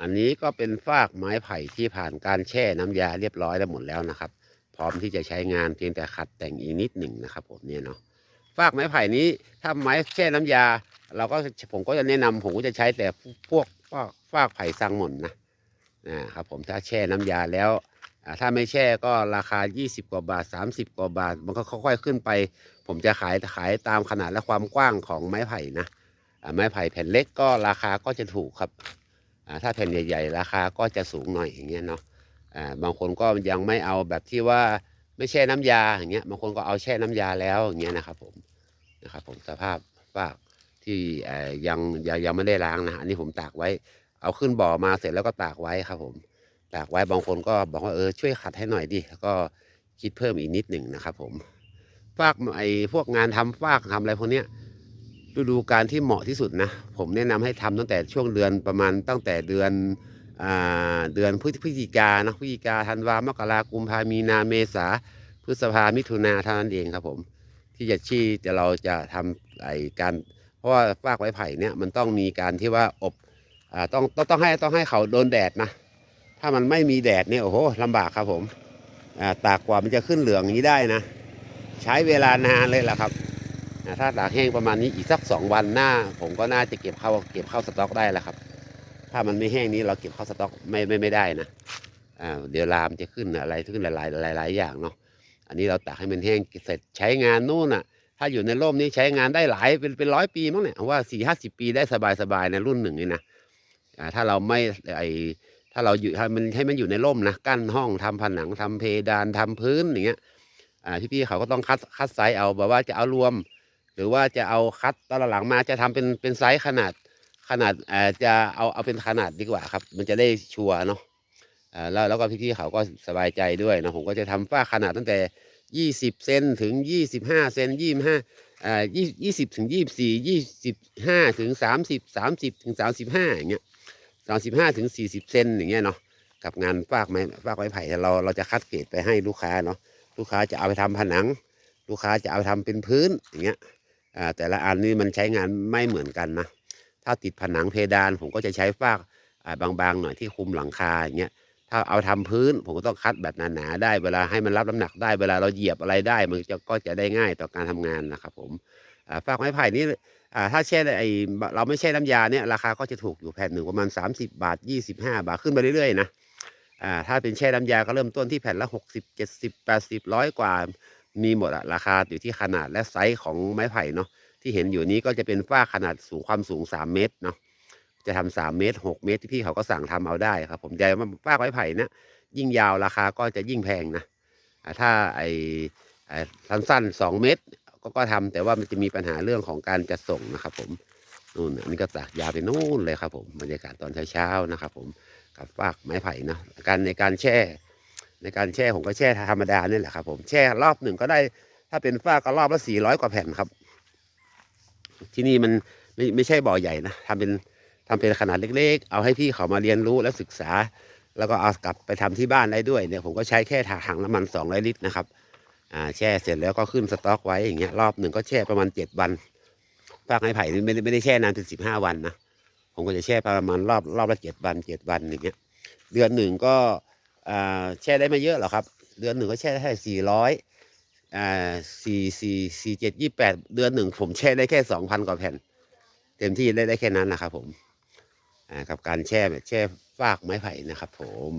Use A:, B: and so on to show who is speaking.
A: อันนี้ก็เป็นฟากไม้ไผ่ที่ผ่านการแช่น้ำยาเรียบร้อยแล้วหมดแล้วนะครับ พร้อมที่จะใช้งานเพียงแต่ขัดแต่งอีกนิดหนึ่งนะครับ ผมเนี่ยเนาะฟากไม้ไผ่นี้ถ้าไม้แช่น้ำยา เราก็ผมก็จะแนะนำผมก็จะใช้แต่พวกฟากฟากไผ่ซังหม่นนะนะครับผมถ้าแช่น้ำยาแล้วถ้าไม่แช่ก็ราคา 20 กว่าบาท 30 กว่าบาท มันก็ค่อยๆขึ้นไป ผมจะขายขายตามขนาดและความกว้างของไม้ไผ่นะไม้ไผ่แผ่นเล็กก็ราคาก็จะถูกครับ ถ้าแผ่นใหญ่ ๆ ราคาก็จะสูงหน่อยอย่างเงี้ยเนาะบางคนก็ยังไม่เอาแบบที่ว่าไม่แช่น้ำยาอย่างเงี้ยบางคนก็เอาแช่น้ำยาแล้วอย่างเงี้ยนะครับผมนะครับผมสภาพฟากที่ยังยังยังไม่ได้ล้างนะอันนี้ผมตากไว้ เอาขึ้นบ่อมาเสร็จแล้วก็ตากไว้ครับผมตากไว้บางคนก็บอกว่าเออช่วยขัดให้หน่อยดิแล้วก็คิดเพิ่มอีกนิดหนึ่งนะครับผมฟากไอ้พวกงานทำฟากทำอะไรพวกเนี้ย ฤดูการที่เหมาะที่สุดนะ ผมแนะนำให้ทำตั้งแต่ช่วงเดือนประมาณตั้งแต่เดือนอเดือนพฤศจิกานะพฤศจิกาธันวามกรากุมภามีนาเมษาพฤษภามิถุนาเท่านั้นเองครับผม ที่จะชี้จะเราจะทำไอ้การ เพราะว่าฟากไม้ไผ่เนี่ยมันต้องมีการที่ว่าอบอ่าต้องต้องต้องให้ต้องให้เขาโดนแดดนะ ถ้ามันไม่มีแดดเนี่ยโอ้โหลำบากครับผมอ่าตากกว่ามันจะขึ้นเหลืองนี้ได้นะ ใช้เวลานานเลยล่ะครับ ถ้าตากแห้งประมาณนี้อีกสักสองวันหน้า ผมก็น่าจะเก็บเข้าเก็บเข้าสต็อกได้แล้วครับ ถ้ามันไม่แห้งนี้เราเก็บเข้าสต็อกไม่ไม่ไม่ได้นะอ่าเดี๋ยวลามจะขึ้นอะไรขึ้นหลายหลายหลายอย่างเนาะอันนี้เราตากให้มันแห้งเสร็จใช้งานนู่นอะ ถ้าอยู่ในร่มนี่ใช้งานได้หลายเป็นเป็นร้อยปีมั้งเนี่ยว่าสี่ห้าสิบปีได้สบายสบายในรุ่นหนึ่งนี่นะอ่าถ้าเราไม่ไอถ้าเราอยู่ให้มันให้มันอยู่ในร่มนะกั้นห้องทำผนังทำเพดานทำพื้นอย่างเงี้ยอ่าพี่ๆเขาก็ต้องคัดคัดไซส์เอาแบบว่าจะเอารวม หรือว่าจะเอาคัดตอนหลังมาจะทำเป็นเป็นไซส์ขนาดขนาดเอ่อจะเอาเอาเป็นขนาดดีกว่าครับ มันจะได้ชัวร์เนาะอ่าแล้วแล้วก็พี่ๆเขาก็สบายใจด้วยนะผมก็จะทำฝ้าขนาดตั้งแต่ยี่สิบเซนถึงยี่สิบห้าเซนยี่ห้าอ่ายี่ยี่สิบถึงยี่สี่ยี่สิบห้าถึงสามสิบสามสิบถึงสามสิบห้าอย่างเงี้ยสามสิบห้าถึงสี่สิบเซนอย่างเงี้ยเนาะกับงานฟากไม้ฟากไม้ไผ่เราเราจะคัดเกรดไปให้ลูกค้าเนาะลูกค้าจะเอาไปทำผนัง ลูกค้าจะเอาไปทำเป็นพื้นอย่างเงี้ย แต่ละอันนี้มันใช้งานไม่เหมือนกันนะ ถ้าติดผนังเพดานผมก็จะใช้ฟากบางๆหน่อยที่คุมหลังคาอย่างเงี้ย ถ้าเอาทำพื้นผมก็ต้องคัดแบบหนาๆได้ เวลาให้มันรับน้ำหนักได้ เวลาเราเหยียบอะไรได้ มันจะก็จะได้ง่ายต่อการทำงานนะครับผมฟากไม้ไผ่นี่ถ้าแช่ไอเราไม่แช่น้ำยาเนี่ยราคาก็จะถูกอยู่แผ่นหนึ่งประมาณ 30 บาท 25 บาทขึ้นไปเรื่อยๆนะถ้าเป็นแช่น้ำยาก็เริ่มต้นที่แผ่นละ 60 70 80ร้อยกว่า มีหมดอะราคาอยู่ที่ขนาดและไซส์ของไม้ไผ่เนาะที่เห็นอยู่นี้ก็จะเป็นฝ้าขนาดสูงความสูง 3 เมตรเนาะจะทำสามเมตร 6 เมตรที่พี่เขาก็สั่งทำเอาได้ครับ ผมใจว่าฝ้าไม้ไผ่เนี่ยยิ่งยาวราคาก็จะยิ่งแพงนะถ้าไอ้ไอ้สั้นๆ2เมตรก็ก็ทำแต่ว่ามันจะมีปัญหาเรื่องของการจัดส่งนะครับ ผมนู่นอันนี้ก็ตากยาวไปนู่นเลยครับ ผมบรรยากาศตอนเช้าๆนะครับ ผมกับฟากไม้ไผ่นะการในการแช่ ในการแช่ผมก็แช่ธรรมดานี่แหละครับ ผมแช่รอบหนึ่งก็ได้ ถ้าเป็นฝ้าก็รอบละสี่ร้อยกว่าแผ่นครับ ที่นี่มันไม่ไม่ใช่บ่อใหญ่นะทำเป็นทำเป็นขนาดเล็ก ๆ เอาให้พี่เขามาเรียนรู้และศึกษา แล้วก็เอากลับไปทำที่บ้านได้ด้วยเนี่ยผมก็ใช้แค่ถังน้ำมันสองร้อลิตรนะครับอ่าแช่เสร็จแล้วก็ขึ้นสต็อกไว้อย่างเงี้ยรอบหนึ่งก็แช่ประมาณเจ็ดวันฟากไม้ไผ่นี่ไม่ได้ไม่ได้แช่นานถึงสิบห้าวันนะผมก็จะแช่ประมาณรอบรอบละเจ็ดวันเจ็ดวันอย่างเงี้ย เดือนหนึ่งก็ แช่ได้ไม่เยอะหรอกครับ เดือนหนึ่งก็แช่ได้แค่สี่ร้อยอ่าสี่สี่สี่เจ็ดยี่แปดเดือนหนึ่งผมแช่ได้แค่สองพันกว่าแผ่น เต็มที่ได้ได้แค่นั้นนะครับผมอ่ากับการแช่แบบแช่ฟากไม้ไผ่นะครับผม